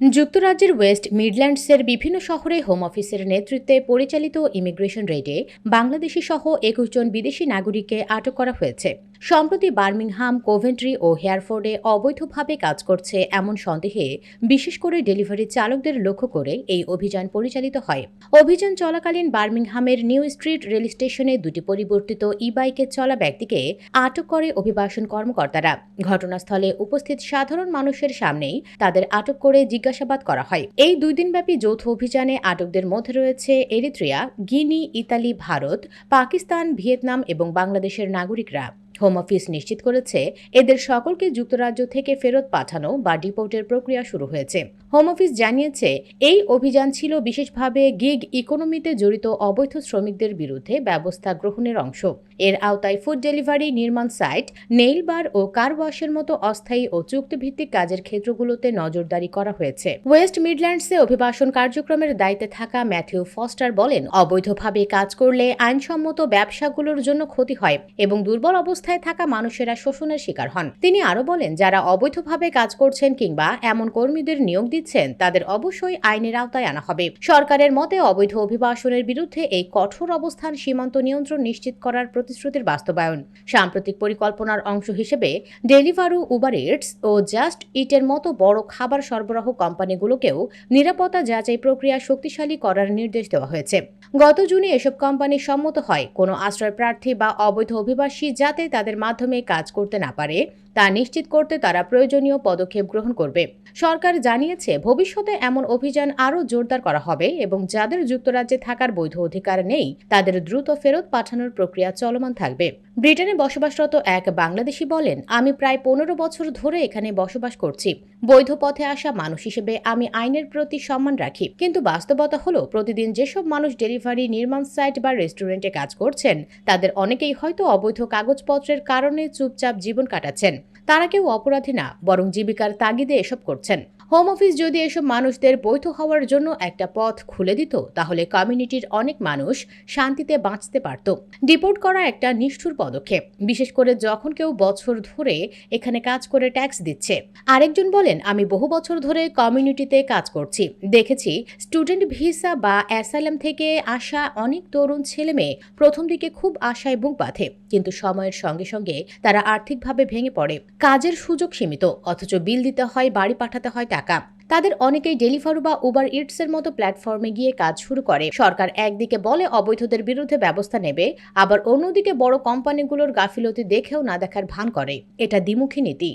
যুক্তরাজ্যের ওয়েস্ট মিডল্যান্ডসের বিভিন্ন শহরে হোম অফিসের নেতৃত্বে পরিচালিত ইমিগ্রেশন রেডে বাংলাদেশি সহ একুশ জন বিদেশি নাগরিককে আটক করা হয়েছে। সম্প্রতি বার্মিংহাম, কোভেন্ট্রি ও হেয়ারফোর্ডে অবৈধভাবে কাজ করছে এমন সন্দেহে বিশেষ করে ডেলিভারি চালকদের লক্ষ্য করে এই অভিযান পরিচালিত হয়। অভিযান চলাকালীন বার্মিংহামের নিউ স্ট্রিট রেল স্টেশনে দুটি পরিবর্তিত ই বাইকে চলা ব্যক্তিকে আটক করে অভিবাসন কর্মকর্তারা। ঘটনাস্থলে উপস্থিত সাধারণ মানুষের সামনেই তাদের আটক করে জিজ্ঞাসাবাদ করা হয়। এই দুই দিনব্যাপী যৌথ অভিযানে আটকদের মধ্যে রয়েছে Eritrea, Guinea, Italy, Bharat, Pakistan, Vietnam এবং বাংলাদেশের নাগরিকরা। হোম অফিস নিশ্চিত করেছে, এদের সকলকে যুক্তরাজ্য থেকে ফেরত পাঠানো বা ডিপোর্টের প্রক্রিয়া শুরু হয়েছে। হোম অফিস জানিয়েছে, এই অভিযান ছিল বিশেষভাবে গিগ ইকোনমিতে জড়িত অবৈধ শ্রমিকদের বিরুদ্ধে ব্যবস্থা গ্রহণের অংশ। এর আওতায় ফুড ডেলিভারি নির্মাণ সাইট নেইল বার ও কার ওয়াশের মতো অস্থায়ী ও চুক্তিভিত্তিক কাজের ক্ষেত্রগুলোতে নজরদারি করা হয়েছে। ওয়েস্ট মিডল্যান্ডসে অভিবাসন কার্যক্রমের দায়িত্বে থাকা ম্যাথিউ ফস্টার বলেন, অবৈধভাবে কাজ করলে আইনসম্মত ব্যবসাগুলোর জন্য ক্ষতি হয় এবং দুর্বল অবস্থায় থাকা মানুষেরা শোষণের শিকার হন। তিনি আরও বলেন, যারা অবৈধভাবে কাজ করছেন কিংবা এমন কর্মীদের নিয়োগ দিচ্ছেন, তাদের অবশ্যই আইনের আওতায় আনা হবে। সরকারের মতে, অবৈধ অভিবাসনের বিরুদ্ধে এই কঠোর অবস্থান সীমান্ত নিয়ন্ত্রণ নিশ্চিত করার প্রতিশ্রুতির বাস্তবায়ন। সাম্প্রতিক পরিকল্পনার অংশ হিসেবে ডেলিভারু, উবার ইটস ও জাস্ট ইটের মতো বড় খাবার সরবরাহ কোম্পানিগুলোকেও নিরাপত্তা যাচাই প্রক্রিয়া শক্তিশালী করার নির্দেশ দেওয়া হয়েছে। গত জুনে এসব কোম্পানি সম্মত হয়। কোনো আশ্রয় প্রার্থী বা অবৈধ অভিবাসী যাতে তাদের মাধ্যমে কাজ করতে না পারে তা নিশ্চিত করতে তারা প্রয়োজনীয় পদক্ষেপ গ্রহণ করবে। সরকার জানিয়েছে, ভবিষ্যতে এমন অভিযান আরও জোরদার করা হবে এবং যাদের যুক্তরাজ্যে থাকার বৈধ অধিকার নেই, তাদের দ্রুত ফেরত পাঠানোর প্রক্রিয়া চলমান থাকবে। ব্রিটেনে বসবাসরত এক বাংলাদেশি বলেন, আমি প্রায় পনেরো বছর ধরে এখানে বসবাস করছি। বৈধ পথে আসা মানুষ হিসেবে আমি আইনের প্রতি সম্মান রাখি। কিন্তু বাস্তবতা হলো, প্রতিদিন যেসব মানুষ ডেলিভারি, নির্মাণ সাইট বা রেস্টুরেন্টে কাজ করছেন, তাদের অনেকেই হয়তো অবৈধ কাগজপত্রের কারণে চুপচাপ জীবন কাটাচ্ছেন। তারা কেউ অপরাধী না, বরং জীবিকার তাগিদে এসব করছেন। হোম অফিস যদি এসব মানুষদের বৈধ হওয়ার জন্য একটা পথ খুলে দিত, তাহলে কমিউনিটির অনেক মানুষ শান্তিতে বাঁচতে পারত। ডিপোর্ট করা একটা নিষ্ঠুর পদক্ষেপ। বিশেষ করে যখন কেউ বছর ধরে এখানে কাজ করে ট্যাক্স দিচ্ছে। আরেকজন বলেন, আমি বহু বছর ধরে কমিউনিটিতে কাজ করছি। দেখেছি স্টুডেন্ট ভিসা বা অ্যাসাইলাম থেকে আসা অনেক তরুণ ছেলে মেয়ে প্রথম দিকে খুব আশায় বুক বাঁধে, কিন্তু সময়ের সঙ্গে সঙ্গে তারা আর্থিকভাবে ভেঙে পড়ে। কাজের সুযোগ সীমিত, অথচ বিল দিতে হয়, বাড়ি পাঠাতে হয় টাকা। তাদের অনেকেই ডেলিভারু বা উবার ইটসের মতো প্ল্যাটফর্মে গিয়ে কাজ শুরু করে। সরকার একদিকে বলে অবৈধদের বিরুদ্ধে ব্যবস্থা নেবে, আবার অন্যদিকে বড় কোম্পানিগুলোর গাফিলতি দেখেও না দেখার ভান করে। এটা দ্বিমুখী নীতি।